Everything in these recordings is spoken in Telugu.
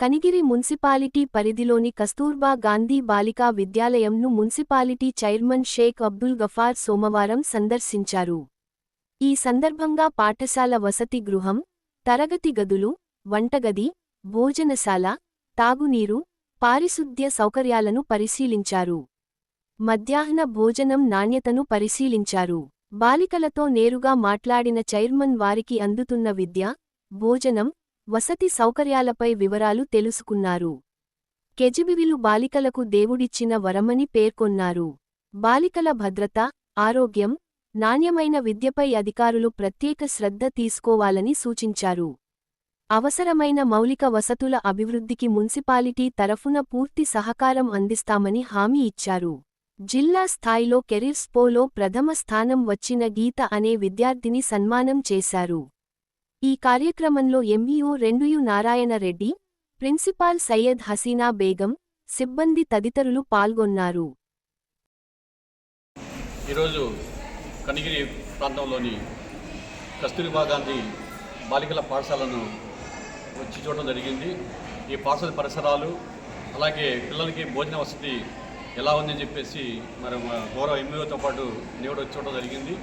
కనిగిరి మున్సిపాలిటీ పరిధిలోని కస్తూర్బా గాంధీ బాలికా విద్యాలయంను మున్సిపాలిటీ చైర్మన్ షేక్ అబ్దుల్ గఫార్ సోమవారం సందర్శించారు. ఈ సందర్భంగా పాఠశాల వసతి గృహం తరగతి గదులు వంటగది భోజనశాల తాగునీరు పారిశుద్ధ్య సౌకర్యాలను పరిశీలించారు. మధ్యాహ్న భోజనం నాణ్యతను పరిశీలించారు. బాలికలతో నేరుగా మాట్లాడిన చైర్మన్ వారికి అందుతున్న విద్య భోజనం వసతి సౌకర్యాలపై వివరాలు తెలుసుకున్నారు. కెజిబివిలు బాలికలకు దేవుడిచ్చిన వరమని పేర్కొన్నారు. బాలికల భద్రత ఆరోగ్యం నాణ్యమైన విద్యపై అధికారులు ప్రత్యేక శ్రద్ధ తీసుకోవాలని సూచించారు. అవసరమైన మౌలిక వసతుల అభివృద్ధికి మున్సిపాలిటీ తరఫున పూర్తి సహకారం అందిస్తామని హామీ ఇచ్చారు. జిల్లా స్థాయిలో కెరీర్స్పోలో ప్రథమ స్థానం వచ్చిన గీత అనే విద్యార్థిని సన్మానం చేశారు. ఈ కార్యక్రమంలో ఎంఈఓ రెండుయు నారాయణరెడ్డి ప్రిన్సిపాల్ సయ్యద్ హసీనా బేగం సిబ్బంది తదితరులు పాల్గొన్నారు. ఈరోజు కనిగిరి ప్రాంతంలోని కస్తూరిబా గాంధీ బాలికల పాఠశాలను వచ్చి చూడడం జరిగింది. ఈ పాఠశాల పరిసరాలు అలాగే పిల్లలకి భోజన వసతి ఎలా ఉందని చెప్పేసి మరి గౌరవ ఎంఈఓతో పాటు నేడు వచ్చి చూడడం జరిగింది.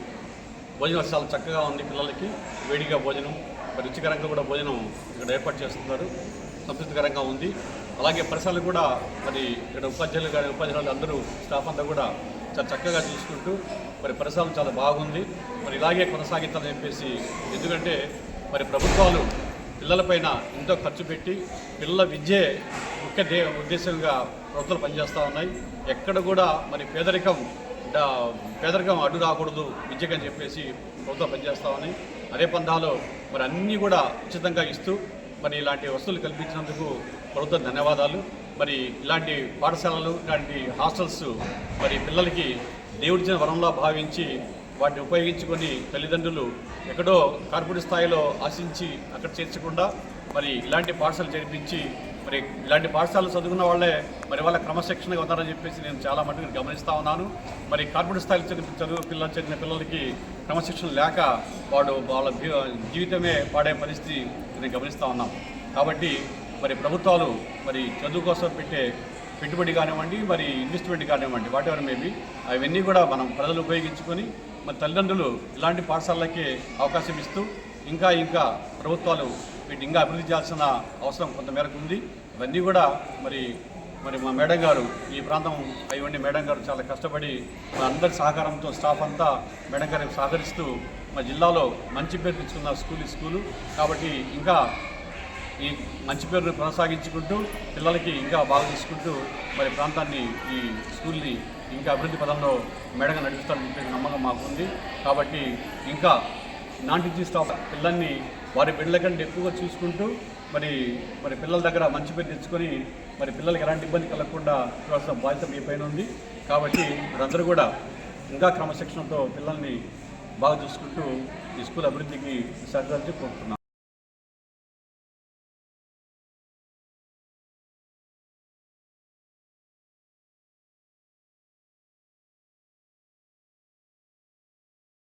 భోజన చాలా చక్కగా ఉంది పిల్లలకి. వేడిగా భోజనం మరి రుచికరంగా కూడా భోజనం ఇక్కడ ఏర్పాటు చేస్తున్నారు. సంతృప్తికరంగా ఉంది. అలాగే పరిసరాలు కూడా మరి ఇక్కడ ఉపాధ్యాయులు కానీ ఉపాధ్యాయులు అందరూ స్టాఫ్ అంతా కూడా చాలా చక్కగా చూసుకుంటూ మరి పరిసరాలు చాలా బాగుంది. మరి ఇలాగే కొనసాగించాలని చెప్పేసి ఎందుకంటే మరి ప్రభుత్వాలు పిల్లలపైన ఎంతో ఖర్చు పెట్టి పిల్లల విద్యే ముఖ్య దే ఉద్దేశంగా ప్రభుత్వాలు పనిచేస్తూ ఉన్నాయి. ఎక్కడ కూడా మరి పేదరికం పేదరికం అడ్డు రాకూడదు విద్యకని చెప్పేసి ప్రభుత్వం పనిచేస్తామని అదే పందాలో మరి అన్నీ కూడా ఉచితంగా ఇస్తూ మరి ఇలాంటి వస్తువులు కల్పించినందుకు ప్రభుత్వం ధన్యవాదాలు. మరి ఇలాంటి పాఠశాలలు ఇలాంటి హాస్టల్స్ మరి పిల్లలకి దేవుడిచ్చిన వరంలా భావించి వాటిని ఉపయోగించుకొని తల్లిదండ్రులు ఎక్కడో కార్పొరేట్ స్థాయిలో ఆశించి అక్కడ చేర్చకుండా మరి ఇలాంటి పాఠశాలలు చేర్పించి మరి ఇలాంటి పాఠశాలలు చదువుకున్న వాళ్ళే మరి వాళ్ళ క్రమశిక్షణగా ఉన్నారని చెప్పేసి నేను చాలా మటుకు గమనిస్తూ ఉన్నాను. మరి కార్పొరేట్ స్థాయిలో చదివి చదువు పిల్లలు చదివిన పిల్లలకి క్రమశిక్షణ లేక వాడు వాళ్ళ జీవితమే పాడే పరిస్థితి నేను గమనిస్తూ ఉన్నాం. కాబట్టి మరి ప్రభుత్వాలు మరి చదువు కోసం పెట్టే పెట్టుబడి కానివ్వండి మరి ఇన్వెస్ట్మెంట్ కానివ్వండి వాట్ ఎవర్ మేబీ అవన్నీ కూడా మనం ప్రజలు ఉపయోగించుకొని మరి తల్లిదండ్రులు ఇలాంటి పాఠశాలకే అవకాశం ఇస్తూ ఇంకా ఇంకా ప్రభుత్వాలు వీటిని ఇంకా అభివృద్ధి చేయాల్సిన అవసరం కొంత మేరకు ఉంది. ఇవన్నీ కూడా మరి మరి మా మేడం గారు ఈ ప్రాంతం అయ్యండి మేడం గారు చాలా కష్టపడి మా అందరి సహకారంతో స్టాఫ్ అంతా మేడం గారికి సహకరిస్తూ మా జిల్లాలో మంచి పేరు తెచ్చుకున్న స్కూల్ ఈ స్కూలు. కాబట్టి ఇంకా ఈ మంచి పేరును కొనసాగించుకుంటూ పిల్లలకి ఇంకా బాగా తీసుకుంటూ మరి ప్రాంతాన్ని ఈ స్కూల్ని ఇంకా అభివృద్ధి పదంలో మేడగా నడిపిస్తారని చెప్పేసి నమ్మకం మాకుంది. కాబట్టి ఇంకా నాన్ టీచింగ్ స్టాఫ్ పిల్లల్ని వారి బిడ్డల కంటే ఎక్కువగా చూసుకుంటూ మరి మరి పిల్లల దగ్గర మంచి పేరు తెచ్చుకొని మరి పిల్లలకి ఎలాంటి ఇబ్బంది కలగకుండా చూడాల్సిన బాధ్యత మీ పైన ఉంది. కాబట్టి మీరందరూ కూడా ఇంకా క్రమశిక్షణతో పిల్లల్ని బాగా చూసుకుంటూ ఈ స్కూల్ అభివృద్ధికి సహకరించి కోరుతున్నాను